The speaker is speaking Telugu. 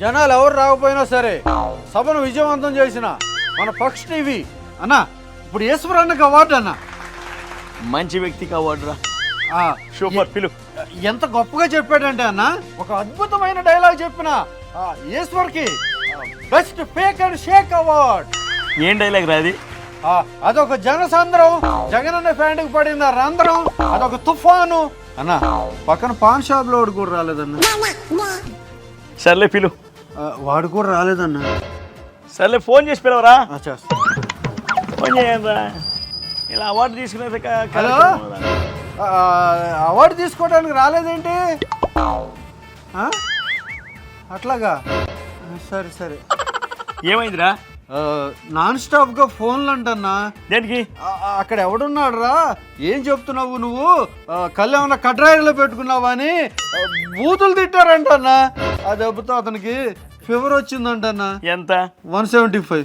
జనాలు ఎవరు రాకపోయినా సరే సభను విజయవంతం చేసిన మన పక్ష టీవీ. అన్న ఇప్పుడు ఈశ్వరన్నకి అవార్డు అన్న. మంచి వ్యక్తికి అవార్డు రా. ఆ, సూపర్ పిలు. ఎంత గొప్పగా చెప్పాడంటే అన్న ఒక అద్భుతమైన డైలాగ్ చెప్పిన ఆ, ఈశ్వర్కి best fake and shake award. ఏం డైలాగ్ రాది ఆ, అదొక జనసాంద్రం. జగనన్న ఫ్యాండ్కి పడింది ఆ రంధ్రం. అదొక తుఫాను. అన్న పక్కన పాన్ షాప్లో కూడా రాలేదన్న. సర్లే పిలు. వాడు కూడా రాలేదన్న. సర్లే ఫోన్ చేసి పిలవరా? చేస్తా. ఫోన్ చేయండి ఇలా అవార్డు తీసుకునేది కా- హలో? అవార్డు తీసుకోవడానికి రాలేదేంటి? అట్లాగా? సరే సరే. ఏమైందిరా? నాన్ స్టాప్గా ఫోన్లు అంటన్నా దేనికి అక్కడ ఎవడున్నాడు రా ఏం చెప్తున్నావు నువ్వు? కళ్ళు ఏమన్నా కడ్రాయిలో పెట్టుకున్నావా అని? బూతులు తిట్టారంటన్నా. ఆ దెబ్బతో అతనికి ఫీవర్ వచ్చిందంటన్నా. ఎంత? One seventy five.